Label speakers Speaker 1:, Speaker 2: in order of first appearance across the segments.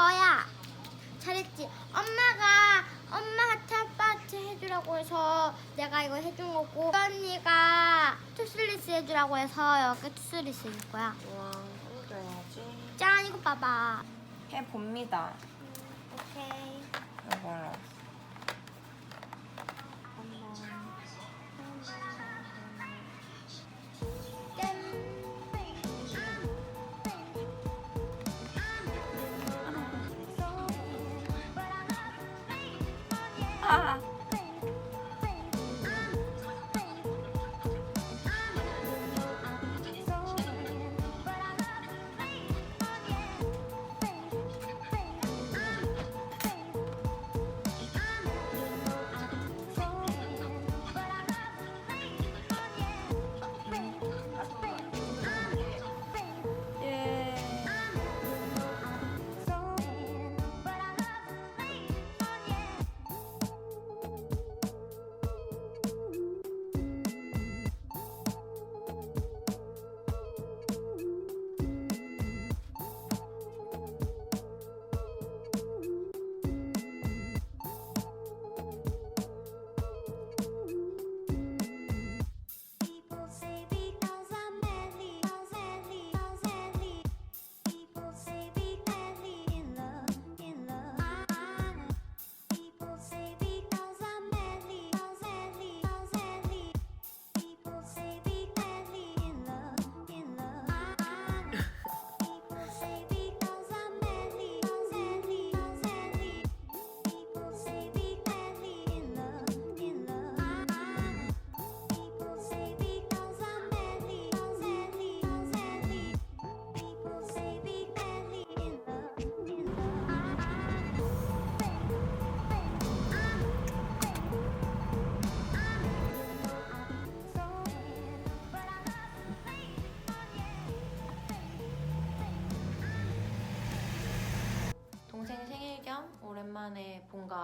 Speaker 1: 거야. 잘했지. 엄마가 엄마 하트 아빠한테 해주라고 해서 내가 이거 해준 거고 언니가 투슬리스 해주라고 해서 여기 투슬리스 해줄 거야.
Speaker 2: 우와, 해줘야지.
Speaker 1: 짠 이거 봐봐.
Speaker 2: 해봅니다.
Speaker 1: 오케이.
Speaker 2: 이걸로.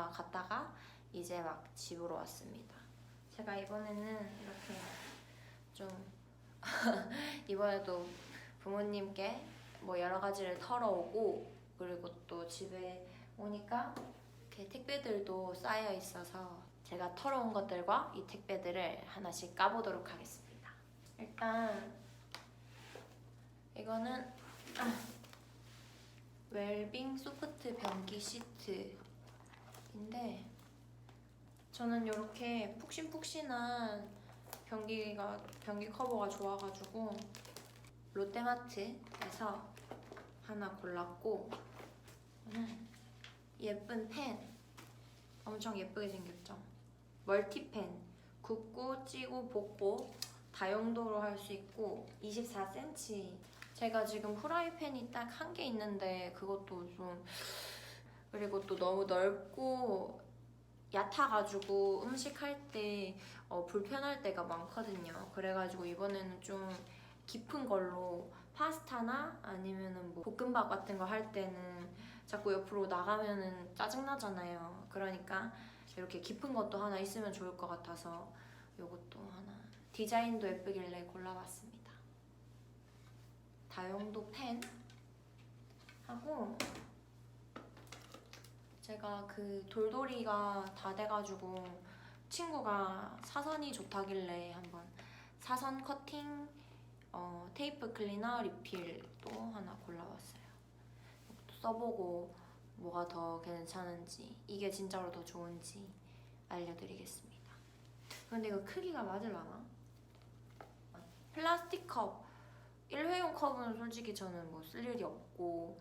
Speaker 2: 갔다가 이제 막 집으로 왔습니다. 제가 이번에는 이렇게 좀 이번에도 부모님께 뭐 여러 가지를 털어오고 그리고 또 집에 오니까 이렇게 택배들도 쌓여 있어서 제가 털어온 것들과 이 택배들을 하나씩 까보도록 하겠습니다. 일단 이거는 아, 웰빙 소프트 변기 시트 인데 저는 이렇게 푹신푹신한 변기가 변기 커버가 좋아가지고 롯데마트에서 하나 골랐고 음, 예쁜 펜 엄청 예쁘게 생겼죠. 멀티펜 굽고 찌고 볶고 다용도로 할 수 있고 24cm 제가 지금 프라이팬이 딱 한 개 있는데 그것도 좀 그리고 또 너무 넓고 얕아가지고 음식할 때 어, 불편할 때가 많거든요. 그래가지고 이번에는 좀 깊은 걸로 파스타나 아니면은 뭐 볶음밥 같은 거 할 때는 자꾸 옆으로 나가면은 짜증나잖아요. 그러니까 이렇게 깊은 것도 하나 있으면 좋을 것 같아서 이것도 하나 디자인도 예쁘길래 골라봤습니다. 다용도 펜 하고 제가 그 돌돌이가 다 돼가지고 친구가 사선이 좋다길래 한번 사선 커팅 어, 테이프 클리너 리필도 하나 골라봤어요. 써보고 뭐가 더 괜찮은지 이게 진짜로 더 좋은지 알려드리겠습니다. 근데 이거 크기가 맞을라나? 플라스틱 컵 일회용 컵은 솔직히 저는 뭐 쓸 일이 없고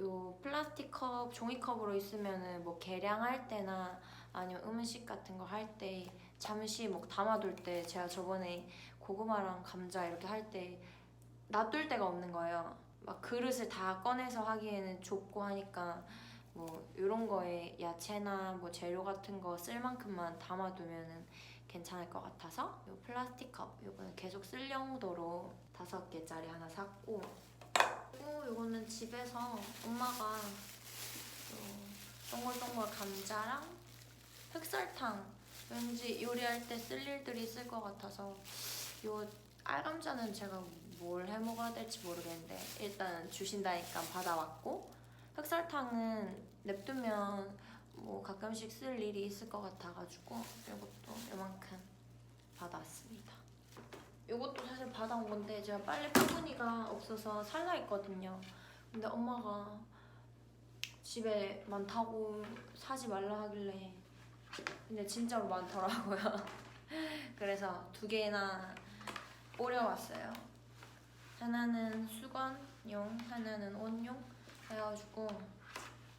Speaker 2: 요 플라스틱 컵, 종이컵으로 있으면은 뭐 계량할 때나 아니면 음식 같은 거 할 때 잠시 뭐 담아둘 때 제가 저번에 고구마랑 감자 이렇게 할 때 놔둘 데가 없는 거예요. 막 그릇을 다 꺼내서 하기에는 좁고 하니까 뭐 이런 거에 야채나 뭐 재료 같은 거 쓸 만큼만 담아두면은 괜찮을 것 같아서 이 플라스틱 컵 이거는 계속 쓸 용도로 다섯 개짜리 하나 샀고 그리고 이거는 집에서 엄마가 요 동글동글 감자랑 흑설탕 왠지 요리할 때 쓸 일들이 있을 것 같아서 요 알감자는 제가 뭘 해 먹어야 될지 모르겠는데 일단 주신다니까 받아왔고 흑설탕은 냅두면 뭐 가끔씩 쓸 일이 있을 것 같아가지고 이것도 이만큼 받아왔습니다. 이것도 사실 받아온 건데 제가 빨래 바구니가 없어서 살라 했거든요. 근데 엄마가 집에 많다고 사지 말라 하길래 근데 진짜로 많더라고요. 그래서 두 개나 뿌려왔어요. 하나는 수건용, 하나는 옷용 해가지고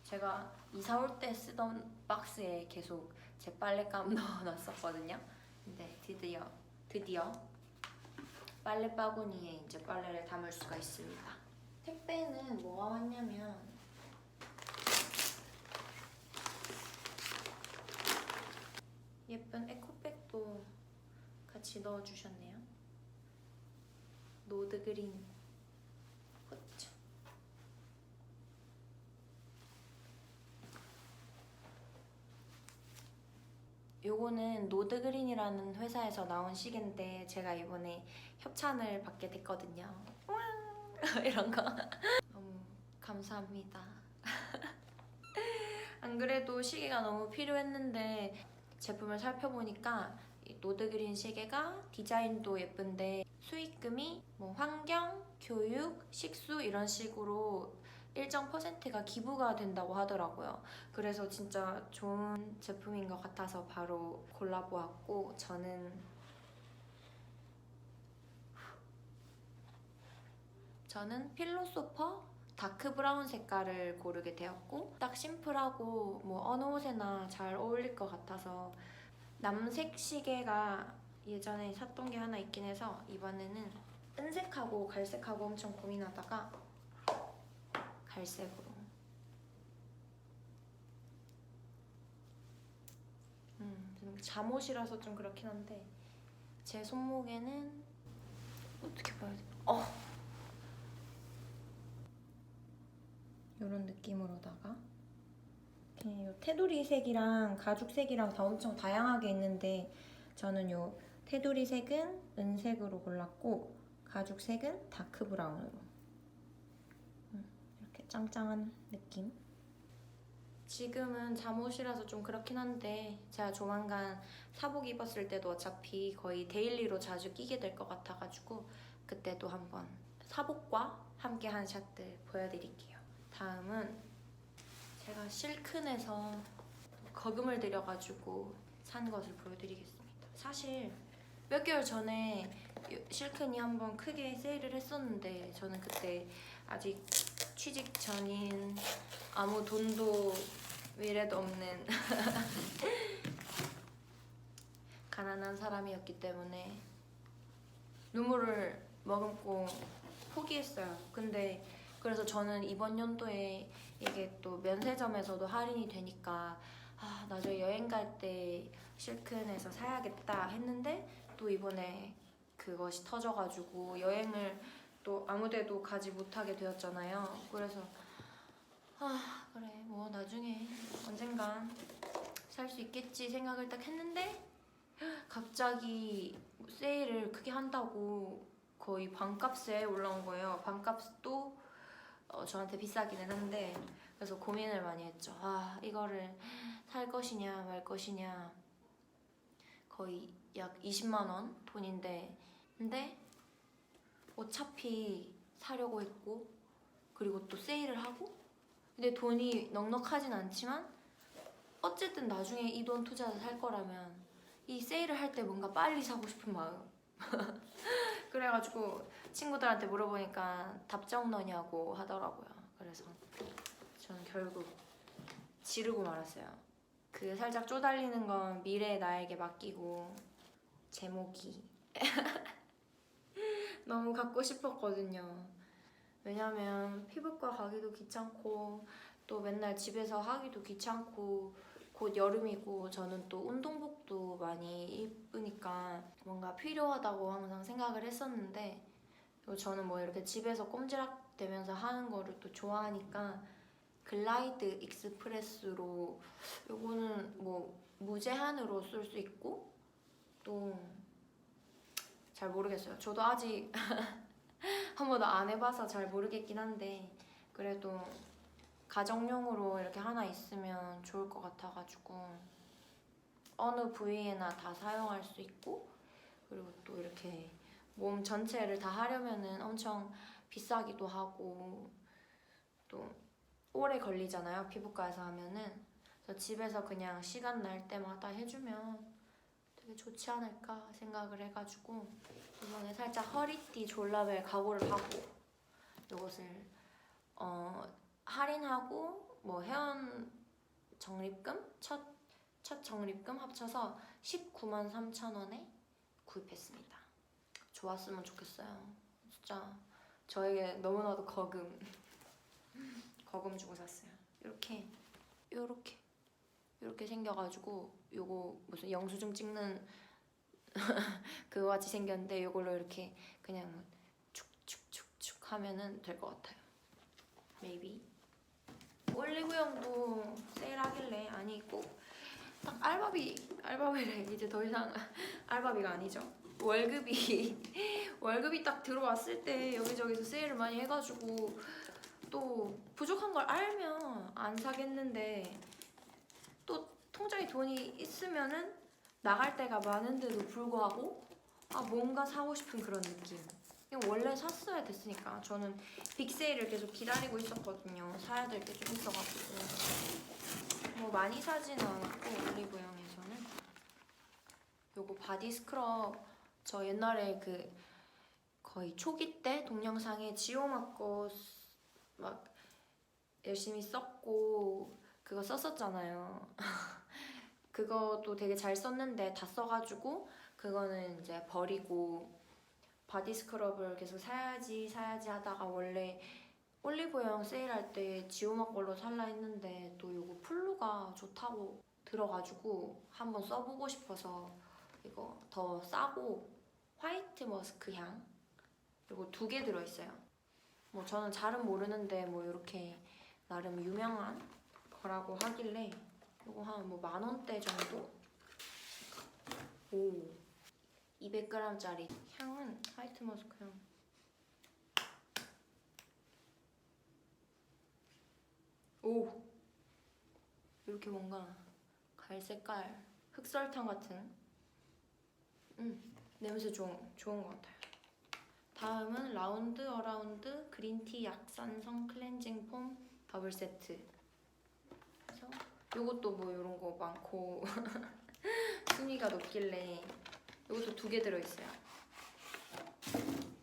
Speaker 2: 제가 이사 올 때 쓰던 박스에 계속 제 빨래감 넣어놨었거든요. 근데 드디어 드디어 빨래 바구니에 이제 빨래를 담을 수가 있습니다. 택배는 뭐가 왔냐면 예쁜 에코백도 같이 넣어주셨네요. 노드 그린 그렇죠. 요거는 노드 그린이라는 회사에서 나온 시계인데 제가 이번에 협찬을 받게 됐거든요. 왕! 이런 거 너무 감사합니다. 안 그래도 시계가 너무 필요했는데 제품을 살펴보니까 이 노드 그린 시계가 디자인도 예쁜데 수익금이 뭐 환경, 교육, 식수 이런 식으로 일정 퍼센트가 기부가 된다고 하더라고요. 그래서 진짜 좋은 제품인 것 같아서 바로 골라보았고 저는 저는 필로소퍼 다크 브라운 색깔을 고르게 되었고 딱 심플하고 뭐 어느 옷에나 잘 어울릴 것 같아서 남색 시계가 예전에 샀던 게 하나 있긴 해서 이번에는 은색하고 갈색하고 엄청 고민하다가 갈색으로 음, 좀 잠옷이라서 좀 그렇긴 한데 제 손목에는 어떻게 봐야 돼? 어. 이런 느낌으로다가 이렇게 요 테두리 색이랑 가죽 색이랑 다 엄청 다양하게 있는데 저는 요 테두리 색은 은색으로 골랐고 가죽 색은 다크 브라운으로 짱짱한 느낌 지금은 잠옷이라서 좀 그렇긴 한데 제가 조만간 사복 입었을 때도 어차피 거의 데일리로 자주 끼게 될 것 같아가지고 그때도 한번 사복과 함께 한 샷들 보여드릴게요 다음은 제가 실큰에서 거금을 들여가지고 산 것을 보여드리겠습니다. 사실 몇 개월 전에 실큰이 한번 크게 세일을 했었는데 저는 그때 아직 취직 전인 아무 돈도 미래도 없는 가난한 사람이었기 때문에 눈물을 머금고 포기했어요. 근데 그래서 저는 이번 연도에 이게 또 면세점에서도 할인이 되니까 아 나중에 여행 갈 때 실큰에서 사야겠다 했는데 또 이번에 그것이 터져가지고 여행을 또 아무 데도 가지 못하게 되었잖아요. 그래서 아 그래 뭐 나중에 언젠간 살 수 있겠지 생각을 딱 했는데 갑자기 세일을 크게 한다고 거의 반값에 올라온 거예요. 반값도 어, 저한테 비싸기는 한데 그래서 고민을 많이 했죠. 아 이거를 살 것이냐 말 것이냐 거의 약 20만 원 돈인데 근데 어차피 사려고 했고 그리고 또 세일을 하고 근데 돈이 넉넉하진 않지만 어쨌든 나중에 이 돈 투자해서 살 거라면 이 세일을 할 때 뭔가 빨리 사고 싶은 마음 그래가지고 친구들한테 물어보니까 답장 너냐고 하더라고요. 그래서 저는 결국 지르고 말았어요. 그 살짝 쪼달리는 건 미래 나에게 맡기고 제목이 너무 갖고 싶었거든요. 왜냐면 피부과 가기도 귀찮고 또 맨날 집에서 하기도 귀찮고 곧 여름이고 저는 또 운동복도 많이 입으니까 뭔가 필요하다고 항상 생각을 했었는데 저는 뭐 이렇게 집에서 꼼지락 대면서 하는 거를 또 좋아하니까 글라이드 익스프레스로 요거는 뭐 무제한으로 쓸 수 있고 또 잘 모르겠어요. 저도 아직 한 번도 안 해봐서 잘 모르겠긴 한데 그래도 가정용으로 이렇게 하나 있으면 좋을 것 같아가지고 어느 부위에나 다 사용할 수 있고 그리고 또 이렇게 몸 전체를 다 하려면은 엄청 비싸기도 하고 또 오래 걸리잖아요 피부과에서 하면은 그래서 집에서 그냥 시간 날 때마다 해주면 되게 좋지 않을까 생각을 해가지고 이번에 살짝 허리띠 졸라벨 각오를 하고 이것을 어, 할인하고 뭐 회원 적립금 첫, 첫 적립금 합쳐서 19만 3천 원에 구입했습니다. 좋았으면 좋겠어요. 진짜 저에게 너무나도 거금 거금 주고 샀어요. 이렇게 이렇게 이렇게 생겨가지고 요거 무슨 영수증 찍는 그거 같이 생겼는데 이걸로 이렇게 그냥 축축축축 하면은 될 것 같아요. maybe 올리브영도 세일하길래 아니 꼭 딱 알바비 알바비래 이제 더 이상 알바비가 아니죠. 월급이 월급이 딱 들어왔을 때 여기저기서 세일을 많이 해가지고 또 부족한 걸 알면 안 사겠는데 또 통장에 돈이 있으면은 나갈 때가 많은데도 불구하고 아 뭔가 사고 싶은 그런 느낌. 원래 샀어야 됐으니까 저는 빅세일을 계속 기다리고 있었거든요. 사야 될 게 좀 있어가지고 뭐 많이 사지는 않았고 올리브영에서는 요거 바디 스크럽 저 옛날에 그 거의 초기 때 동영상에 지오마 거막 열심히 썼고 그거 썼었잖아요. 그것도 되게 잘 썼는데 다 써가지고 그거는 이제 버리고 바디 스크럽을 계속 사야지 사야지 하다가 원래 올리브영 세일할 때 지오마 걸로 살라 했는데 또 요거 플루가 좋다고 들어가지고 한번 써보고 싶어서 이거 더 싸고 화이트 머스크 향 그리고 두 개 들어있어요. 뭐 저는 잘은 모르는데 뭐 이렇게 나름 유명한 거라고 하길래 이거 한 뭐 만 원대 정도? 오 200g짜리 향은 화이트 머스크 향 오 이렇게 뭔가 갈색깔 흑설탕 같은 음 냄새 좋은 좋은 것 같아요. 다음은 라운드 어라운드 그린티 약산성 클렌징 폼 더블 세트. 요것도 뭐 이런 거 많고 순위가 높길래 요것도 두 개 들어있어요.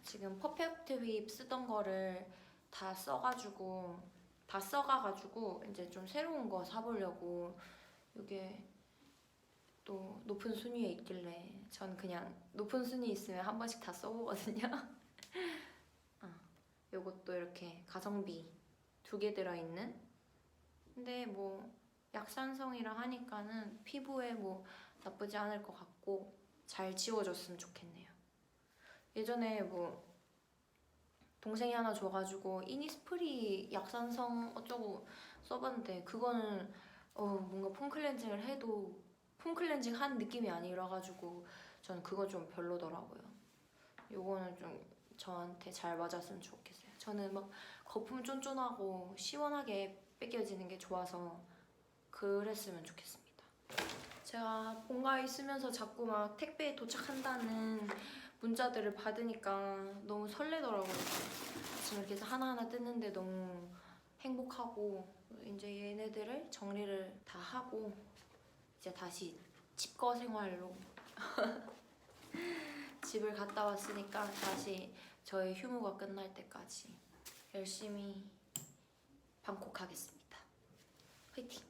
Speaker 2: 지금 퍼펙트 whip 쓰던 거를 다 써가지고 다 써가가지고 이제 좀 새로운 거 사보려고 이게 또 높은 순위에 있길래 전 그냥 높은 순위 있으면 한 번씩 다 써보거든요. 어, 요것도 이렇게 가성비 두 개 들어있는 근데 뭐 약산성이라 하니까는 피부에 뭐 나쁘지 않을 것 같고 잘 지워졌으면 좋겠네요. 예전에 뭐 동생이 하나 줘가지고 이니스프리 약산성 어쩌고 써봤는데 그거는 어 뭔가 폼 클렌징을 해도 폼 클렌징 한 느낌이 아니라가지고 저는 그거 좀 별로더라고요. 요거는 좀 저한테 잘 맞았으면 좋겠어요. 저는 막 거품 쫀쫀하고 시원하게 뺏겨지는 게 좋아서 그랬으면 좋겠습니다. 제가 본가에 있으면서 자꾸 막 택배에 도착한다는 문자들을 받으니까 너무 설레더라고요. 지금 이렇게 하나하나 뜯는데 너무 행복하고 이제 얘네들을 정리를 다 하고 이제 다시 집거 생활로 집을 갔다 왔으니까 다시 저의 휴무가 끝날 때까지 열심히 방콕 하겠습니다. 화이팅!